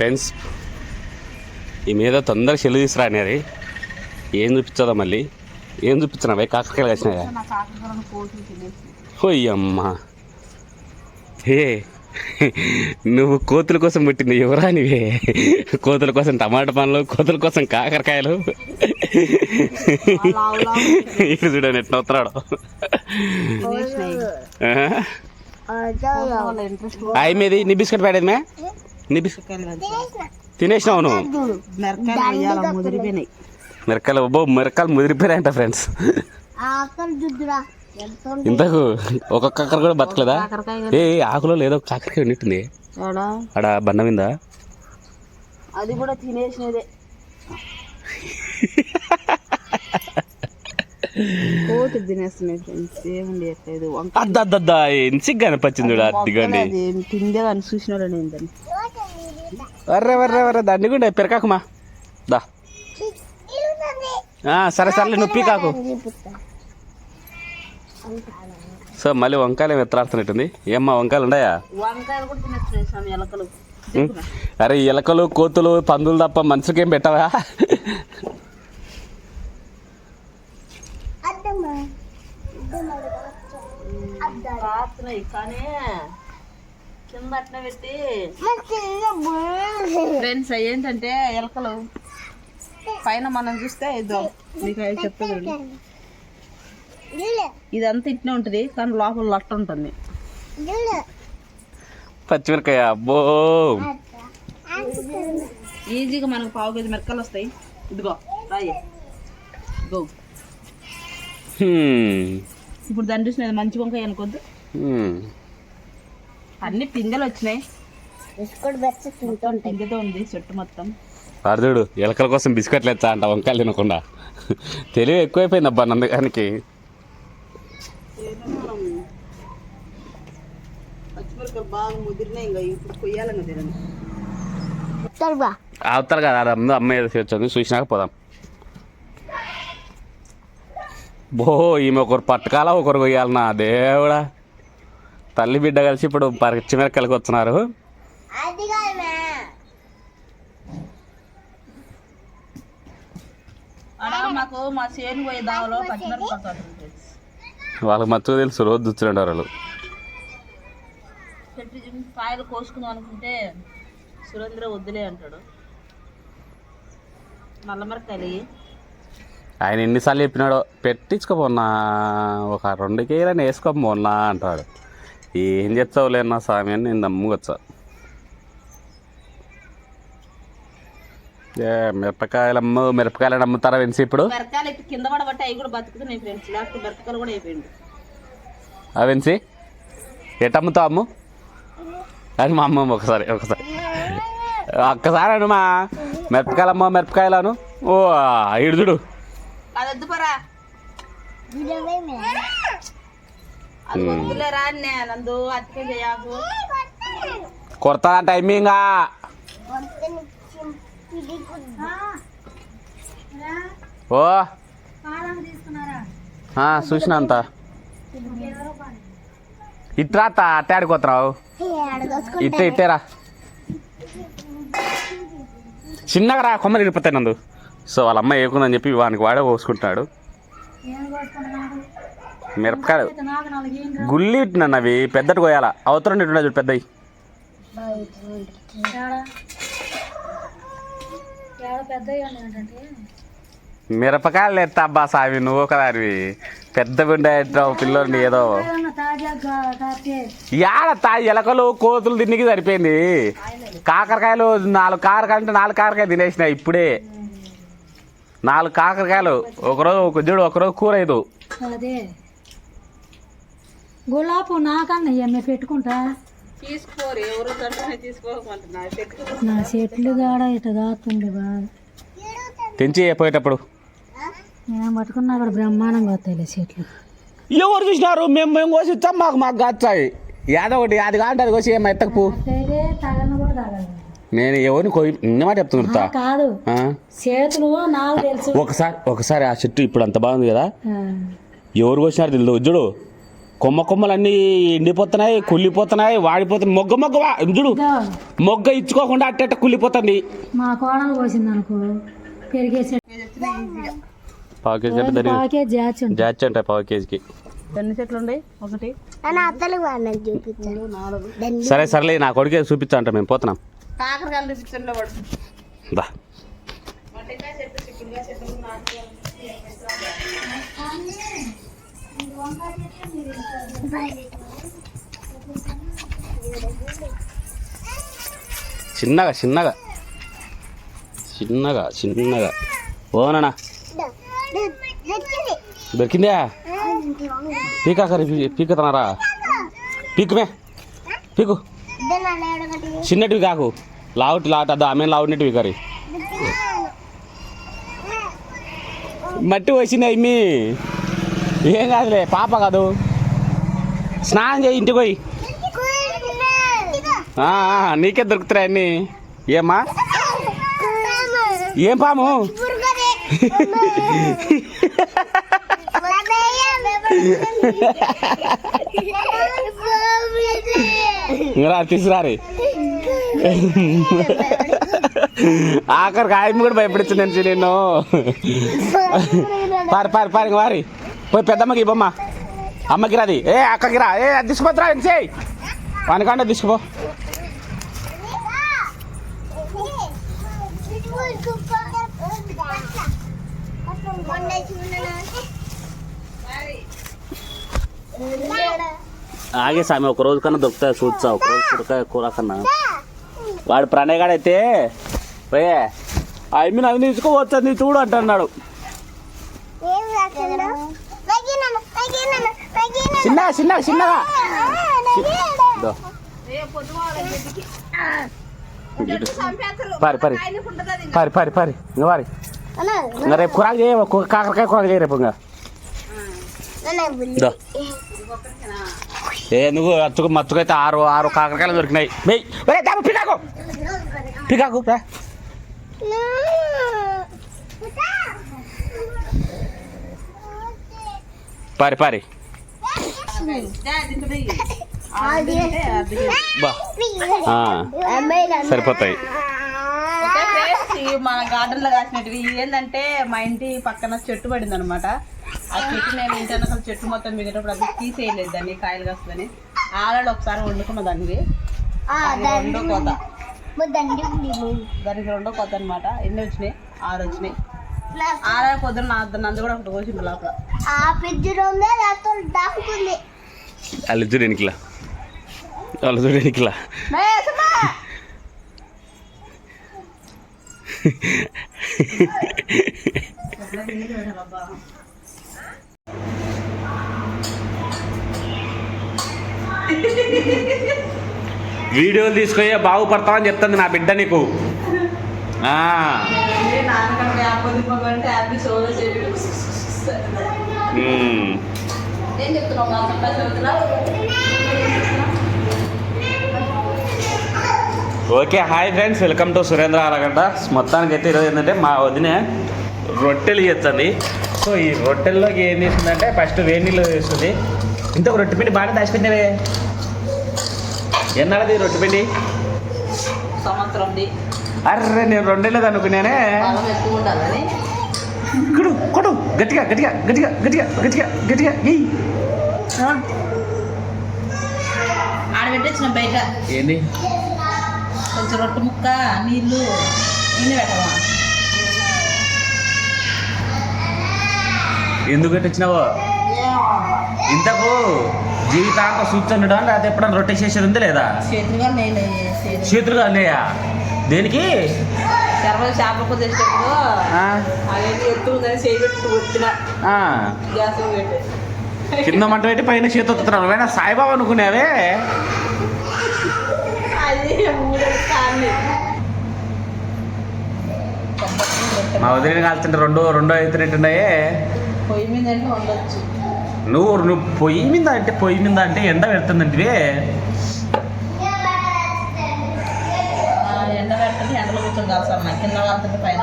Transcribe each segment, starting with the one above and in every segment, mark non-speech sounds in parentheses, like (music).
Friends. ఈ మీద తొందరగా చెల్లు తీసుకురా అనేది ఏం చూపించదా మళ్ళీ. ఏం చూపించినావే? కాకరకాయలు వచ్చినాయా అమ్మా. హే నువ్వు కోతుల కోసం పుట్టింది ఎవరా నీవే? కోతుల కోసం టమాటా పండ్లు కోతుల కోసం కాకరకాయలు. ఇక్కడ చూడండి ఎట్లా వస్తున్నాడు. అయి మీది నీ బిస్కెట్ పడేది మే తినేసినావు నువ్వు? మిరకాయలు మిరకాయలు అబ్బో మిరకాయలు ముదిరిపోయాయంట ఫ్రెండ్స్. ఇంతకు ఒక కాకర కూడా బతకలేదా? ఏ ఆకులో లేదో కాకరకాయ ఉన్నట్టుంది. ఆడ? బండ మీద? అది కూడా తినేసినదే. కోతులు తినేస్తున్నాయి ఫ్రెండ్స్ ఏముంది ఎట్లేదు అద్దద్దద్దా ఎన్సిగ్గా అనిపించింది తిందే కానీ చూసిన వాళ్ళు నేను వర్రే వర్రే వర్రే దాన్ని కూడా పెరకాకుమా? దా. సరే సర్లే నువ్వు పీకాకు. సో మళ్ళీ వంకాయలు ఎత్తరాడుతున్నట్టుంది ఏమ్మా వంకాయలు ఉన్నాయా? అరే ఎలకలు కోతులు పందులు తప్ప మనుషులకి ఏం పెట్టవా? కానీ కింద అట్లా పెట్టి మంచిగా ఫ్రెండ్స్ ఏంటంటే ఎలకలు. పైన మనం చూస్తే ఇదో మీకు అవి చెప్తుంది ఇదంతా ఇట్నే ఉంటుంది కానీ లోపల లట్ట ఉంటుంది. పచ్చిమిరకాయ అబ్బో. ఈజీగా మనకు పావు కేజీ మిరకలు వస్తాయి. ఇదిగో రాయి. ఇదిగో. హ్మ్. ఇప్పుడు దాన్ని చూసిన మంచి వంకాయ అనుకోద్దు. అన్ని పిందెలు వచ్చినాయి. పిందెతో ఉంది చెట్టు మొత్తం. వాడు చూడు ఎలకల కోసం బిస్కెట్లు ఎచ్చా అంట వంకాయలు తినకుండా. తెలివి ఎక్కువైపోయింది అబ్బా నందగానికి అవతల కదా ముందు అమ్మాయి ఏదో వచ్చింది చూసినాక పోదాం. బో ఈమె ఒకరు పట్టకాల ఒకరు కొయ్యాలన్నా దేవుడా. తల్లి బిడ్డ కలిసి ఇప్పుడు పచ్చిమిరకాయలకు వస్తున్నారు. వాళ్ళకి మత్తు తెలుసు రోజు దుచ్చుంటారు వాళ్ళు. కాయలు కోసుకుందాం అనుకుంటే సురేంద్ర వద్దులే అంటాడు. నల్లమిరకాయలు. ఆయన ఎన్నిసార్లు చెప్పినాడో పెట్టించుకోపోన్నా ఒక రెండు కేజీలని వేసుకోపోన్నా అంటాడు. ఏం చెప్తావులే అన్న స్వామి అని నేను నమ్ముకొచ్చా ఏ మిరపకాయలమ్మ మిరపకాయలు అమ్ముతారా వెన్సి ఇప్పుడు? మిరపకాయలు ఇట్లా కింద పడబట్టి అవి కూడా బతుకుతున్నాయి ఫ్రెండ్స్. లేకపోతే మిరపకాయలు కూడా అయిపోయింది ఆ వెన్సి ఎట్ అమ్ముతావు అమ్ము? అని మా అమ్మ ఒకసారి ఒకసారి. ఒక్కసారి అను మా మిరపకాయలమ్మ మిరపకాయలను. ఓ ఇడు చూడు. అది వద్దు పరా. అది వద్దులేరా నందు అతికే చేయకు కొడతా టైమింగా ఓ. చూసిన అంత. ఇట్రా అట్టే ఆడుకోతున్నావు. ఇట్టే ఇట్టేరా చిన్నగా రా కొమ్మలు ఇరిపోతాయి నందు. సో వాళ్ళ అమ్మ ఏకుందని చెప్పి వానికి వాడే పోసుకుంటున్నాడు. మిరపకాయలు. గుల్లి ఇట్టినన్న అవి పెద్దటి కోయాల అవతరం ఇట్టున్నా చూడు పెద్దవి మిరపకాయలు ఎత్తా అబ్బా సావి నువ్వు ఒకదానివి పెద్ద బిడ్డ ఎట్టావు పిల్లోని ఏదో. యాడ తా ఎలకలు కోతులు తిన్నికి సరిపోయింది. కాకరకాయలు నాలుగు కాకరకాయలు అంటే నాలుగు కాకరకాయ తినేసిన ఇప్పుడే. నాలుగు కాకరకాయలు. ఒకరోజు ఒక చూడు ఒకరోజు కూర అయ్యదు అదే గులాబు నాకన్నా ఎమ్మె పెట్టుకుంటా. తీసుకోరు ఎవరు నా చెట్లు కాడ ఇట బాగా తెంచి పోయేటప్పుడు నేను పట్టుకున్నా అక్కడ బ్రహ్మాండంగా వస్తాయిలే చెట్లు. ఎవరు చూసినారు? మేము మేము కోసి ఇచ్చాం మాకు మాకు కాచాయి యాదో ఒకటి అది కాంటే అది కోసి ఏం ఎత్తకు అయితే తగలను కూడా తగలదు. నేను ఎవరిని కోయి నిన్నమాట చెప్తున్నా కాదు. చేతులు నాకు తెలుసు. ఒకసారి ఒకసారి ఆ చెట్టు ఇప్పుడు అంత బాగుంది కదా. ఎవరు కోసినారు తెలియదు చూడు. కొమ్మ కొమ్మలన్నీ ఎండిపోతున్నాయి కుళ్ళిపోతున్నాయి వాడిపోతున్నాయి. మొగ్గ మొగ్గ చూడు. మొగ్గ ఇచ్చుకోకుండా అట్టట కుళ్ళిపోతుంది. మా కోడలు పోసింది అనుకో. పెరిగేసి పావు కేజీ అంటే దాని పాకే జాచి ఉంటుంది. జాచి అంటాయి పావు కేజీకి ఎన్ని చెట్లు ఉన్నాయి? ఒకటి. అని అత్తలు వాళ్ళని చూపించాను నాలుగు. సరే సర్లే నా కొడుకే చూపించా అంట మేము పోతున్నాం. కాకరకాయలు చిన్నగా చిన్నగా. చిన్నగా చిన్నగా. ఓనన్నా దొరికిందా? పీకాకరి పీకుతున్నారా? పీకుమే. పీకు. చిన్నటివి కాకు. లావుటి లాట అదో ఆమె లావునటివి కర్రీ. మట్టి వచ్చింది అమ్మి. ఏం కాదులే పాప కాదు. స్నానం చేయి ఇంటికి పోయి. నీకే దొరుకుతాయి అన్ని. ఏమ్మా? ఏం పాము? రా తీసురారే ఆఖరికి ఆయన కూడా భయపడుతుంది నుంచి నేను పారి పారి పారి ఇంక వారి. పోయి పెద్దమ్మకి ఇవ్వమ్మ. అమ్మకి రాది. ఏ అక్కకి రా. ఏ అది తీసుకుపోతురా చేయి పనికాండ తీసుకుపో. ఆగే సామి ఒక రోజు కన్నా దొరుకుతాయి చూడ్చా ఒక రోజు కూరకాయ కూర కన్నా. వాడు ప్రణయగాడైతే పోయే ఐ మీన్ అవి తీసుకోవచ్చు నీ చూడు అంటున్నాడు. చిన్నగా చిన్నగా చిన్నగా. దో. పారి పారి. పారి పారి పారి. ఇంకా పారి. ఇంకా రేపు కూరలు చేయ కాకరకాయ కూరలు చేయ రేపు ఇంకా. ఏ నువ్వు అచ్చుకు మచ్చుకైతే ఆరు ఆరు కాకరకాయలు దొరికినాయి. మెయ్. ఒరే దాము పికాకు. పికాకు రా. పారి పారి. సరిపోతాయి. మన గార్డెన్లో కాసినవి ఏంటంటే మా ఇంటి పక్కన చెట్టు పడింది అనమాట ఆ చెట్టు నేను ఇంటి వెనకాల చెట్టు మొత్తం మిగటప్పుడు అది తీసేయలేదు దాన్ని కాయలు కాస్తుందని. ఆల్రెడీ ఒకసారి వండుకున్న అది రెండో కోత. దానికి రెండో కోత అనమాట ఎన్ని వచ్చినాయి? ఆరు వచ్చినాయి. ఆరు పొద్దున నా నందు కూడా ఒకటి కోసిండు లోపల. ఆ పెద్ద దాపుకుంది వాళ్ళు చూడు ఎనికిలా వాళ్ళు చూడు ఎనికిలా! వీడియోలు తీసుకొని బాగుపడతామని చెప్తుంది నా బిడ్డ నీకు. ఏం చెప్తున్నావు మా చదువుతున్నావు okay hi friends welcome to Surendra Allagadda మొత్తానికి అయితే ఈరోజు ఏంటంటే మా వదిన రొట్టెలు చేస్తుంది. సో ఈ రొట్టెల్లోకి ఏం చేస్తుందంటే ఫస్ట్ వేడి నీళ్ళు వేస్తుంది. ఇంత రొట్టె పిండి బాగా దాచిపెట్టినవే. ఎన్నాళ్ళది రొట్టె పిండి? సంవత్సరంది. అర్రే నేను రెండేళ్ళది అనుకున్నానే. బలం ఎక్కువ ఉండాలని కొడు కొడు గట్టిగా గట్టిగా గట్టిగా గట్టిగా గట్టిగా గట్టిగా ఎయ్. ఆడబెట్టొచ్చిన బయట. ఏంది? కొంచెం రొట్టె ముక్క నీళ్ళు నీళ్ళు పెట్టవా? ఎందుకు పెట్టించినావో ఇంతకు జీవితాంతం కూర్చుండడం లేకపోతే ఎప్పుడన్నా రొట్టె చేసేది ఉంది లేదా? చేతులుగా చేతులుగా అన్నయ్యా దేనికి? శర్మ చేపలకు తెచ్చినప్పుడు ఆ, అదేంటి ఎత్తు ఉందని చేయి పెట్టి వచ్చిన. ఆ. గ్యాస్ పెట్టి. కింద మంట పెట్టి పైన చేతి వస్తున్నావు నువ్వేనా సాయిబాబా అనుకునేవే? మా వదిలిని కాల్చుంటే రెండు రెండో అవుతున్నట్టున్నాయే పొయ్యి మీద అంటే ఉండొచ్చు నువ్వు నువ్వు పొయ్యి మీద అంటే పొయ్యి మీద అంటే ఎండ పెడుతుందంటే కాల్సమ్మా కింద కాలుతుంటే పైన.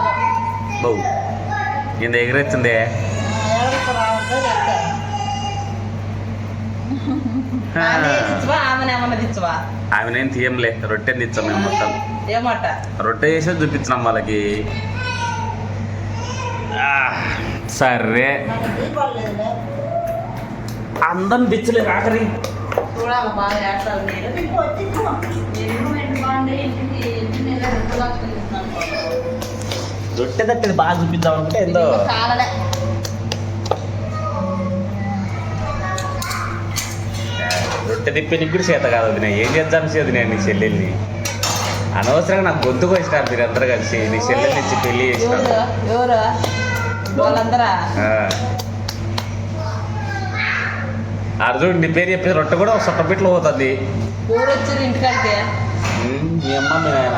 కింద ఆమె నేను తీయంలే రొట్టె తెచ్చాం మేము మొత్తం. ఏమట? రొట్టె చేసి చూపించినాం వాళ్ళకి. సరే. అందరం బిచ్చులే ఆఖరి. చూడాలి బాగా రొట్టె తట్టేది బాగా చూపిద్దాం అనుకుంటే ఏందో కాలలే. రొట్టె తిప్పి కూడా చేత కాదు అది నేను ఏం చేద్దాం చేది నేను నీ చెల్లెల్ని. అనవసరంగా నాకు గొంతు కోసినారు మీరు అందరు కలిసి. నీ చెల్లెల్ని ఇచ్చి పెళ్ళి చేసినారు. అర్జున్ నీ పేరు చెప్పి రొట్టె కూడా సొట్ట పిట్లు పోతుంది. వచ్చారు ఉమ్, మీ అమ్మ మీ నాయన.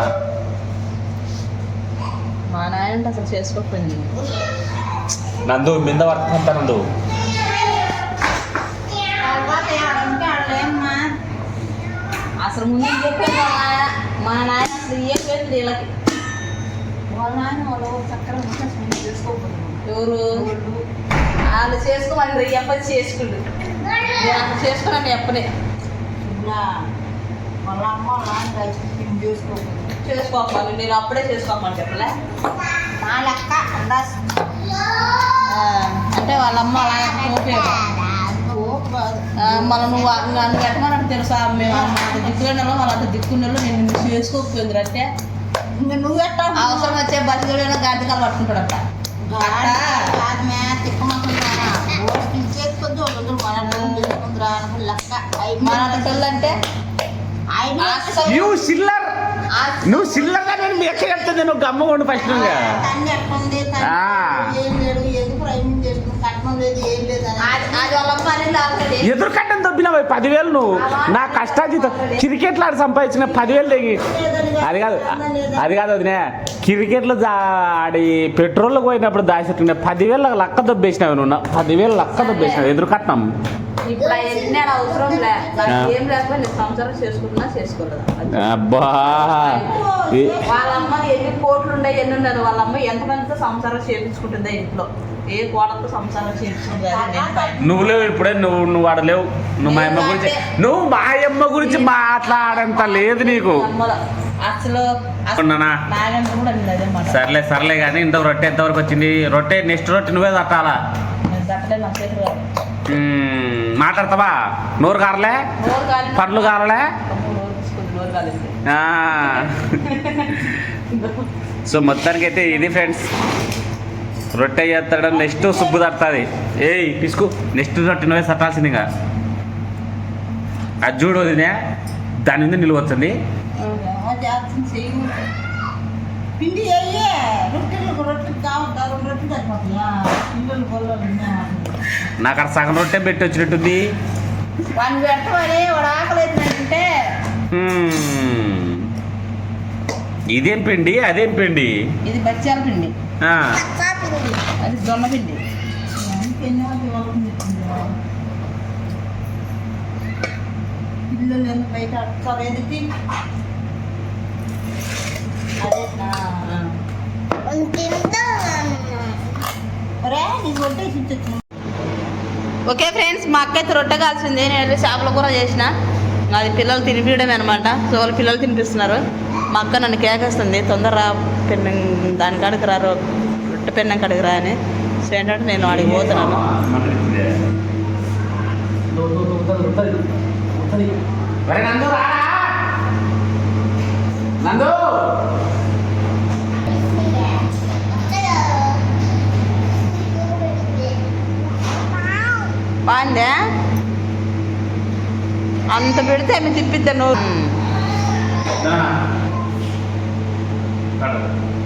మా నాయన అసలు చేసుకోకపోయింది. నందు మింద పడుతుందంట నందు. అసలు ముందు చెప్పాను మా నాయన అసలు ఏం లేదు వీళ్ళకి. వాళ్ళ నాయన వాళ్ళు చక్కగా చేసుకోకపోయింది. ఎవరు? వాళ్ళు చేసుకోమని ఎప్పటి చేసుకుండు. నేను అసలు చేసుకున్నాను ఎప్పనే వాళ్ళ అమ్మ నాన్న చేసుకోవాలి చేసుకోవాలి నేను అప్పుడే చేసుకోమని చెప్పలే? నా లెక్క అందాస్ అంటే వాళ్ళ అమ్మ అలా మన నువ్వు అన్ని పెట్టమని తెలుసా? మేము అంత దిక్కున్నలో వాళ్ళు అంత దిక్కున్నలో నేను నిన్ను చేసుకోకపోయింది అంటే. నువ్వు ఎట్టా అవసరం వచ్చే బతికడైనా గాడికాలు పట్టుకుంటాడట మన చేసుకుందిరా లెక్క. మన పిల్లలు అంటే ఆయన నువ్వు సిల్లర్గా నేను మీ ఎక్కడ చెప్తుంది నువ్వు. గమ్మ ఉండు ఫస్ట్ ఎదురు కట్టం దొబ్బినావు పదివేలు నువ్వు. నా కష్టాజీతం క్రికెట్లో ఆడి సంపాదించిన పదివేలు తెగి. అది కాదు అది కాదు వదినే. క్రికెట్లో దా- ఆడి పెట్రోల్ పోయినప్పుడు దాచేట్టుకునే పదివేలు లక్క దొబ్బేసినావు నువ్వు. నా- పదివేలు లక్క దొబ్బేసినావు. ఎదురు కట్నం. అబ్బా. ఈ- వాళ్ళ అమ్మ ఎన్ని కోట్లు ఉండే ఎన్ని ఉండదు వాళ్ళ అమ్మ ఎంతమందితో సంసారం చేయించుకుంటుందో ఇంట్లో. ఏ కోడలతో సంసారం పై- నువ్వు లేవు ఇప్పుడే నువ్వు నువ్వు ఆడలేవు నువ్వు మా అమ్మ గురించి నువ్వు మా అమ్మ గురించి మాట్లాడంత లేదు నీకు. సర్లే సర్లే కానీ ఇంత రొట్టె ఎంతవరకు వచ్చింది? రొట్టె నెక్స్ట్ రొట్టె నువ్వే తట్టాలా? మాట్లాడతావా? నోరు కారలే? పండ్లు కారలే. (laughs) సో మొత్తానికి అయితే ఇది ఫ్రెండ్స్. రొట్టె చేస్తాడు నెక్స్ట్ సుబ్బు తడుతుంది. ఏయ్ పిసుకు నెక్స్ట్ రొట్టె నువ్వే తట్టాల్సింది ఇంకా. అది చూడు వదినే దాని మీద నిలువచ్చింది నాకు అక్కడ సగం రొట్టె పెట్టి వచ్చినట్టుంది. ఇదేం పిండి? అదేం పిండి? ఇది బచ్చాల పిండి. అది జొన్న పిండి పిల్లలు బయట ఓకే ఫ్రెండ్స్ మా అక్క అయితే రొట్టె కాల్సింది నేను వెళ్ళి చేపల కూర చేసిన. అది పిల్లలు తినిపించడమే అనమాట సో వాళ్ళు పిల్లలు తినిపిస్తున్నారు. మా అక్క నన్ను కేకేస్తుంది తొందర రా. పెన్నం దాని కాడికి రా రొట్టె పెన్నం కాడికి రా అని. సో ఏంటంటే నేను వాడికి పోతున్నాను. బాగుందా? అంత పెడితే ఆమె తిప్పిద్దా నువ్వు దా. కాదు.